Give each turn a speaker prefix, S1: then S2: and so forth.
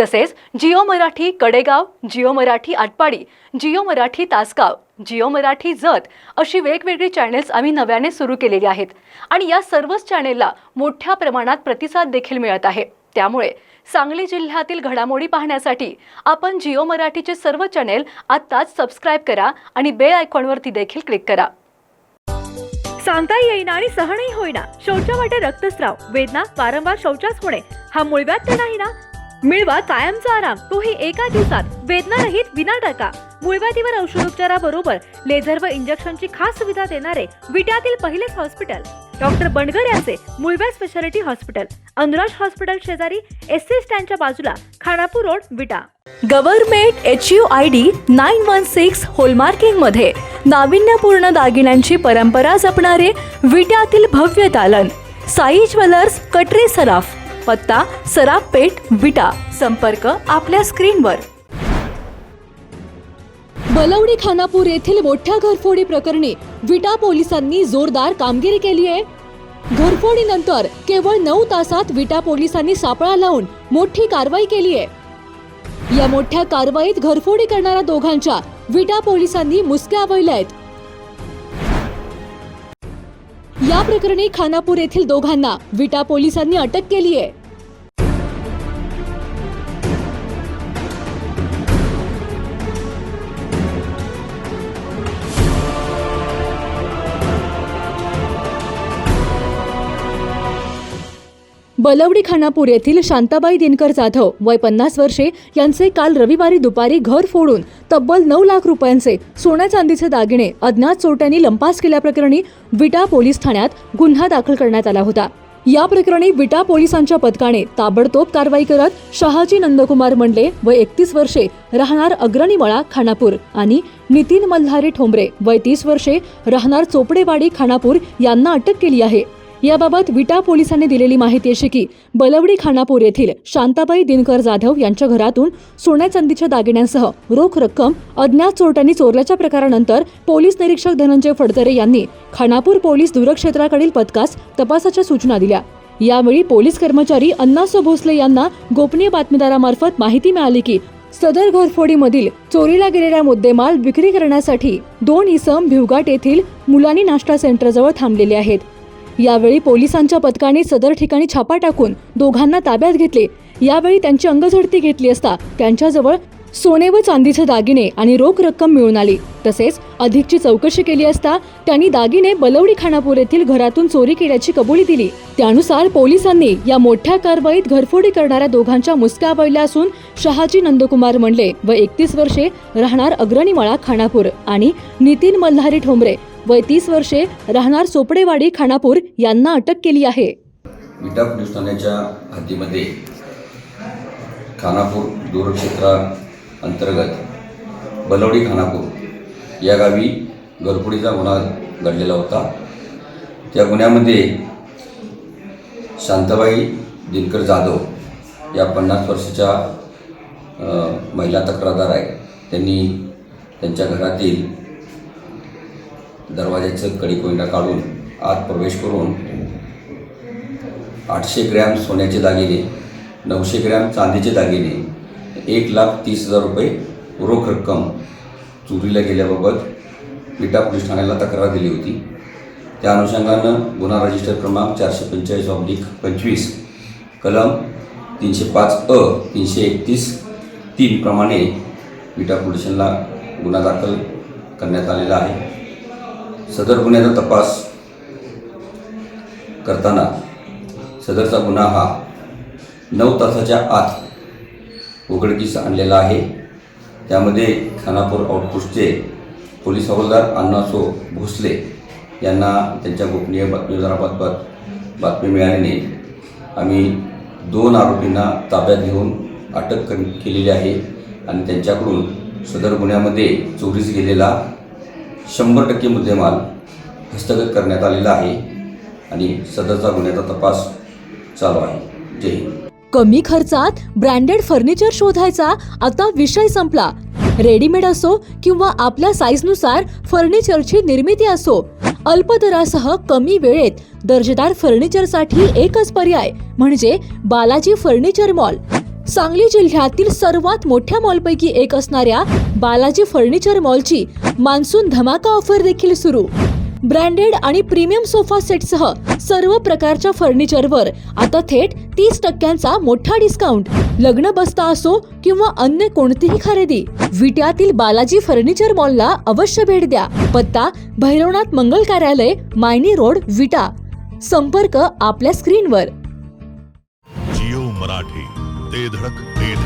S1: तसेच जिओ मराठी कडेगाव जिओ मराठी आटपाडी जिओ मराठी तासगाव जिओ मराठी जत अशी वेगवेगळी चॅनेल्स आम्ही नव्याने सुरू केलेली आहेत. आणि या सर्वच चॅनेलला मोठ्या प्रमाणात प्रतिसाद देखील मिळत आहे. त्यामुळे सांगली जिल्ह्यातील घडामोडी पाहण्यासाठी आपण जिओ मराठीचे सर्व चॅनेल आत्ताच सबस्क्राईब करा आणि बेल आयकॉनवरती देखील क्लिक करा. सांगता येईना आणि सहनही होईना. शौचा वाटे रक्तस्राव वेदना वारंवार शौचास होणे हा मुळव्यात तर नाही ना? मिळवा कायमचा आराम. तोही एका दिवसात. वेदना रहित विना टाका मूळव्याधीवर औषधोपचाराबरोबर लेझर व इंजेक्शनची खास सुविधा देणारे विट्यातील पहिलेच हॉस्पिटल. डॉक्टर बंडगर यांचे मुळव्या स्पेशालिटी हॉस्पिटल. अनुराज हॉस्पिटल शेजारी एस सी स्टँडच्या बाजूला Khanapur road Vita. Government H U I D nine one six होलमार्किंगमध्ये नाविन्यपूर्ण दागिन्यांची परंपरा जपणारे विट्यातील भव्य दालन. साई ज्वेलर्स कटरे सराफ. पत्ता सराफ पेठ विटा. संपर्क आपल्या स्क्रीनवर. बलवडी खानापूर येथील मोठ्या घरफोडी प्रकरणी विटा पोलिसांनी जोरदार कामगिरी केली आहे. घरफोडीनंतर केवळ नऊ तासात विटा पोलिसांनी सापळा लावून मोठी कारवाई केली आहे. या मोठ्या कारवाईत घरफोडी करणाऱ्या दोघांच्या विटा पोलिसांनी मुसक्या आवळल्या आहेत. या प्रकरणी खानापूर येथील दोघांना विटा पोलिसांनी अटक केली आहे बलवडी खानापूर येथील शांताबाई दिनकर जाधव वय पन्नास वर्षे यांचे काल रविवारी दुपारी घर फोडून तब्बल नऊ लाख रुपयांचे सोन्या चांदीचे दागिने अज्ञात चोरट्यांनी लंपास केल्याप्रकरणी विटा पोलीस ठाण्यात गुन्हा दाखल करण्यात आला होता. या प्रकरणी विटा पोलिसांच्या पथकाने ताबडतोब कारवाई करत शहाजी नंदकुमार मंडले व एकतीस वर्षे राहणार अग्रणीमळा खानापूर आणि नितीन मल्हारी ठोंबरे वय तीस वर्षे राहणार चोपडेवाडी खानापूर यांना अटक केली आहे. याबाबत विटा पोलिसांनी दिलेली माहिती अशी की बलवडी खानापूर येथील शांताबाई दिनकर जाधव यांच्या घरातून सोन्या चांदीच्या दागिन्यांसह रोख रक्कम अज्ञात चोरट्यांनी चोरल्याच्या प्रकारानंतर पोलीस निरीक्षक धनंजय फडतरे यांनी खानापूर पोलीस दूरक्षेत्राकडील पथकास तपासाच्या सूचना दिल्या. यावेळी पोलीस कर्मचारी अण्णासो भोसले यांना गोपनीय बातमीदारामार्फत माहिती मिळाली की सदर घरफोडीमधील चोरीला गेलेला मुद्देमाल विक्री करण्यासाठी दोन इसम भिवघाट येथील मुलानी नाश्ता सेंटरजवळ थांबलेले आहेत. यावेळी पोलिसांच्या पथकाने सदर ठिकाणी छापा टाकून दोघांना ताब्यात घेतले. यावेळी त्यांची अंगझडती घेतली असता त्यांच्याजवळ सोने व चांदीचे दागिने आणि रोख रक्कम मिळून आली. तसेच अधिकची चौकशी केली असता त्यांनी दागिने बलवडी खानापूर येथील घरातून चोरी केल्याची कबुली दिली. त्यानुसार पोलिसांनी या मोठ्या कारवाईत घरफोडी करणाऱ्या दोघांच्या मुसक्या आवळल्या असून शहाजी नंदकुमार मंडले व एकतीस वर्षे राहणार अग्रणीमाळा खानापूर आणि नितीन मल्हारी ठोंबरे वय तीस वर्षे राहणार सोपडेवाडी खानापूर यांना अटक केली आहे.
S2: विटा पोलीस ठाण्याच्या हद्दीमध्ये खानापूर दूरक्षेत्रा अंतर्गत बलवडी खानापूर या गावी घरफोडीचा गुन्हा घडलेला होता. त्या गुन्ह्यामध्ये शांताबाई दिनकर जाधव या पन्नास वर्षाच्या महिला तक्रारदार आहे त्यांनी त्यांच्या घरातील दरवाज्याचं कडी काढून आत प्रवेश करून आठशे ग्रॅम सोन्याचे दागिने नऊशे ग्रॅम चांदीचे दागिने एक लाख तीस हजार रुपये रोख रक्कम चोरीला गेल्याबाबत विटा पोलीस ठाण्याला तक्रार दिली होती. त्या अनुषंगानं गुन्हा रजिस्टर क्रमांक चारशे पंचेचाळीस ऑब्लिक पंचवीस कलम तीनशे पाच अ तीनशे एकतीस तीनप्रमाणे विटा पोलीस गुन्हा दाखल करण्यात आलेला आहे. सदर गुन्ह्याचा तपास करताना सदरचा गुन्हा हा नऊ तासाच्या आत उघडकीस आणलेला आहे. त्यामध्ये खानापूर आउटपोस्टचे पोलीस हवालदार अण्णासो भोसले यांना त्यांच्या गोपनीय बातमीदाराबाबत बातमी मिळाल्याने आम्ही दोन आरोपींना ताब्यात घेऊन अटक कर केलेली आहे आणि त्यांच्याकडून सदर गुन्ह्यामध्ये चोरीस गेलेला शंभर टक्के मुद्देमाल हस्तगत करण्यात आलेला आहे आणि सदरचा गुन्ह्याचा तपास चालू आहे. जय हिंद.
S1: कमी खर्चात ब्रँडेड फर्निचर शोधायचा आता विषय संपला. रेडीमेड असो किंवा आपल्या साईजनुसार फर्निचरची निर्मिती असो अल्प दरासह कमी वेळेत दर्जेदार फर्निचरसाठी एकच पर्याय म्हणजे बालाजी फर्निचर मॉल. सांगली जिल्ह्यातील सर्वात मोठ्या मॉलपैकी एक असणाऱ्या बालाजी फर्निचर मॉलची मान्सून धमाका ऑफर देखील सुरू. ब्रँडेड आणि प्रीमियम सोफा सेटसह सर्व प्रकारच्या फर्निचरवर आता थेट तीस टक्क्यांचा मोठा डिस्काउंट लग्न बसता असो किंवा अन्य कोणतीही खरेदी विट्यातील बालाजी फर्निचर मॉलला अवश्य भेट द्या. पत्ता भैरवनाथ मंगल कार्यालय मायनी रोड विटा. संपर्क आपल्या स्क्रीनवर.
S3: जिओ मराठी ते धडक ते धडक.